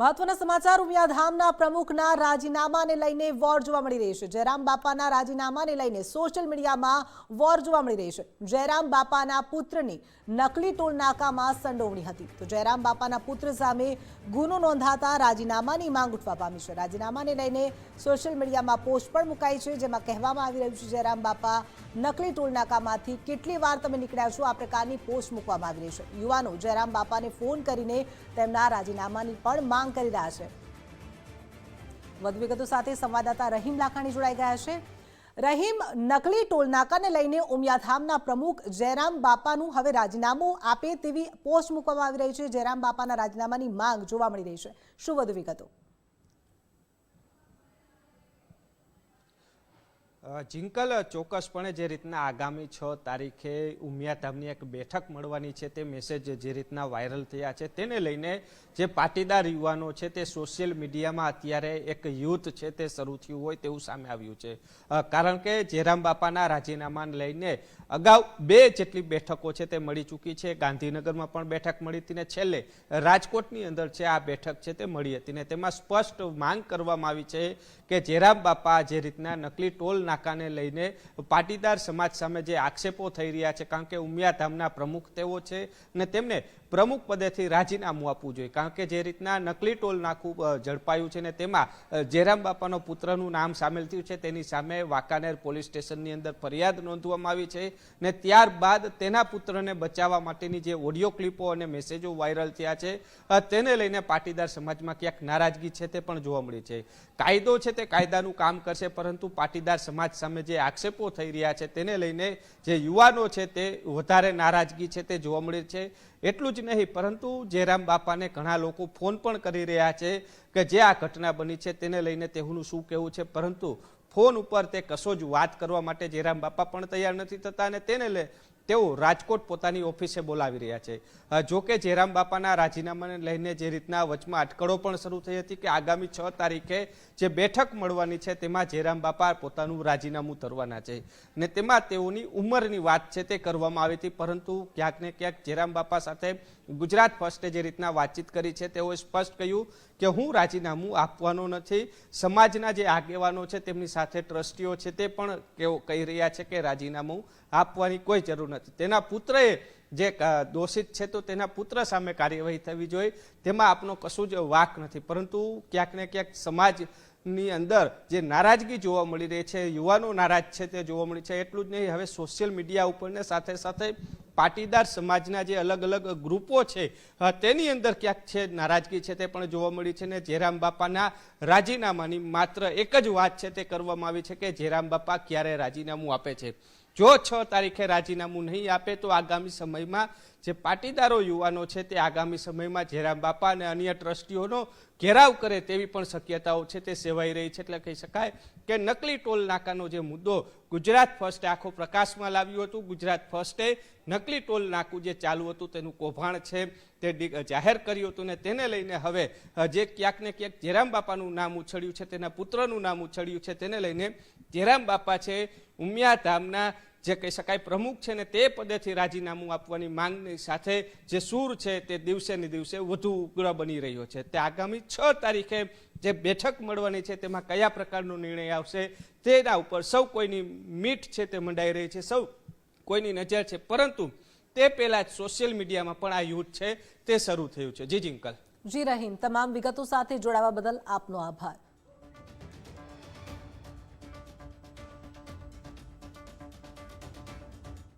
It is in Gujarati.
મહત્વના સમાચાર ઉમિયાધામના પ્રમુખના રાજીનામાને લઈને વોર જોવા મળી રહી છે. જયરામ બાપાના રાજીનામાને લઈને સોશિયલ મીડિયામાં વોર જોવા મળી રહી છે. જયરામ બાપાના પુત્રની નકલી ટોલ નાકામાં સંડોવણી હતી. તો જયરામ બાપાના પુત્ર સામે ગુનો નોંધાતા રાજીનામાની માંગ ઉઠવા પામી છે. રાજીનામાને લઈને સોશિયલ મીડિયામાં પોસ્ટ પણ મુકાઈ છે, જેમાં કહેવામાં આવી રહ્યું છે, જયરામ બાપા નકલી ટોલ નાકામાંથી કેટલી વાર તમે નીકળ્યા છો, આ પ્રકારની પોસ્ટ મૂકવામાં આવી રહી છે. યુવાનો જયરામ બાપાને ફોન કરીને તેમના રાજીનામાની પણ માંગ કરી રહ્યા છે. વધુ વિગતો સાથે સંવાદદાતા રહીમ લાખાણી જોડાઈ ગયા છે. રહીમ, નકલી ટોલ નાકાને લઈને ઉમિયાધામના પ્રમુખ જયરામ બાપાનું હવે રાજીનામું આપે તેવી પોસ્ટ મૂકવામાં આવી રહી છે. જયરામ બાપાના રાજીનામાની માંગ જોવા મળી રહી છે. શું વધુ વિગતો જિંકલ ચોક્કસપણે જે રીતના આગામી છ તારીખે ઉમિયાધામની એક બેઠક મળવાની છે તે મેસેજ જે રીતના વાયરલ થયા છે તેને લઈને જે પાટીદાર યુવાનો છે તે સોશિયલ મીડિયામાં અત્યારે એક યુથ છે તે શરૂ થયું હોય તેવું સામે આવ્યું છે. કારણ કે જેરામ બાપાના રાજીનામાને લઈને અગાઉ બે જેટલી બેઠકો છે તે મળી ચૂકી છે. ગાંધીનગરમાં પણ બેઠક મળી હતી ને છેલ્લે રાજકોટની અંદર છે આ બેઠક છે તે મળી હતી ને તેમાં સ્પષ્ટ માંગ કરવામાં આવી છે કે જેરામ બાપા જે રીતના નકલી ટોલ નાકાને લઈને પાટીદાર સમાજ સામે જે આક્ષેપો થઈ રહ્યા છે કારણ કે ઉમિયાધામના પ્રમુખ તેઓ છે અને તેમને પ્રમુખ પદેથી રાજીનામું આપવું જોઈએ કારણ કે જે રીતના નકલી ટોલ અ, ઝડપાયું છે ને તેમાં જયરામ બાપાનો પુત્રનું નામ સામેલ થયું છે તેની સામે વાંકાનેર પોલીસ સ્ટેશનની અંદર ફરિયાદ નોંધવામાં આવી છે ને ત્યારબાદ તેના પુત્રને બચાવવા માટેની જે ઓડિયો ક્લિપો અને મેસેજો વાયરલ થયા છે તેને લઈને પાટીદાર સમાજમાં ક્યાંક નારાજગી છે તે પણ જોવા મળી છે. કાયદો છે તે કાયદાનું કામ કરશે પરંતુ પાટીદાર સમાજ સામે જે આક્ષેપો થઈ રહ્યા છે, તેને લઈને જે યુવાનો છે તે વધારે નારાજગી છે, તે જોવા મળે છે. એટલું જ નહીં, પરંતુ જયરામ બાપાને ઘણા લોકો ફોન પણ કરી રહ્યા છે કે જે આ ઘટના બની છે, તેને લઈને તેઓનું શું કહેવું છે. પરંતુ ફોન ઉપર તે કશો જ વાત કરવા માટે જયરામ બાપા પણ તૈયાર નથી થતા અને તેને લે તેઓ રાજકોટ પોતાની ઓફિસે બોલાવી રહ્યા છે. જોકે જયરામ બાપાના રાજીનામાને લઈને જે રીતના વચમાં અટકળો પણ શરૂ થઈ હતી કે આગામી છ તારીખે જે બેઠક મળવાની છે તેમાં જયરામ બાપા પોતાનું રાજીનામું ધરવાના છે. ને તેમાં તેઓની ઉંમરની વાત છે તે કરવામાં આવી હતી, પરંતુ ક્યાંક ને ક્યાંક જયરામ બાપા સાથે ગુજરાત ફર્સ્ટે જે રીતના વાતચીત કરી છે, તેઓએ સ્પષ્ટ કહ્યું કે હું રાજીનામું આપવાનો નથી. સમાજના જે આગેવાનો છે, તેમની સાથે ટ્રસ્ટીઓ છે, તે પણ કહી રહ્યા છે કે રાજીનામું આપવાની કોઈ જરૂર નથી. તેના પુત્રએ જે દોષિત છે, તો તેના પુત્ર સામે કાર્યવાહી થવી જોઈએ. તેમાં આપનો કશું જ વાક નથી. પરંતુ ક્યાંક ને ક્યાંક સમાજની અંદર જે નારાજગી જોવા મળી રહી છે, યુવાનો નારાજ છે, તે જોવા મળી છે. એટલું જ નહીં, હવે સોશિયલ મીડિયા ઉપર ને સાથે સાથે પાટીદાર સમાજના જે અલગ અલગ ગ્રુપો છે તેની અંદર ક્યાંક છે નારાજગી છે તે પણ જોવા મળી છે ને જેરામ બાપાના રાજીનામાની માત્ર એક જ વાત છે તે કરવામાં આવી છે કે જેરામ બાપા ક્યારે રાજીનામું આપે છે. જો છ તારીખે રાજીનામું નહીં આપે, તો આગામી સમયમાં જે પાટીદારો યુવાનો છે તે આગામી સમયમાં જેરામ બાપા અને અન્ય ટ્રસ્ટીઓનો ઘેરાવ કરે તેવી પણ શક્યતાઓ છે, તે સેવાઈ રહી છે. એટલે કહી શકાય કે નકલી ટોલ નાકાનો જે મુદ્દો ગુજરાત ફર્સ્ટે આખો પ્રકાશમાં લાવ્યું હતું, ગુજરાત ફર્સ્ટે નકલી ટોલ નાકું જે ચાલુ હતું તેનું કૌભાંડ છે, તે જાહેર કર્યું હતું ને તેને લઈને હવે જે ક્યાંક ને ક્યાંક જેરામ બાપાનું નામ ઉછળ્યું છે, તેના પુત્રનું નામ ઉછળ્યું છે, તેને લઈને જેરામ બાપા છે ઉમિયા ધામના જે કહી શકાય પ્રમુખ છે ને તે પદેથી રાજીનામું આપવાની માંગની સાથે જે સૂર છે તે દિવસે ને દિવસે વધુ ઉગ્ર બની રહ્યો છે. તે આગામી છ તારીખે જે બેઠક મળવાની છે તેમાં કયા પ્રકારનો નિર્ણય આવશે તેના ઉપર સૌ કોઈની મીઠ છે તે મંડાઈ રહી છે, સૌ કોઈની નજર છે. પરંતુ તે પહેલા જ સોશિયલ મીડિયામાં પણ આ યુદ્ધ છે તે શરૂ થયું છે. જી જિંકલ જી, રહીમ. તમામ વિગતો સાથે જોડાવા બદલ આપનો આભાર.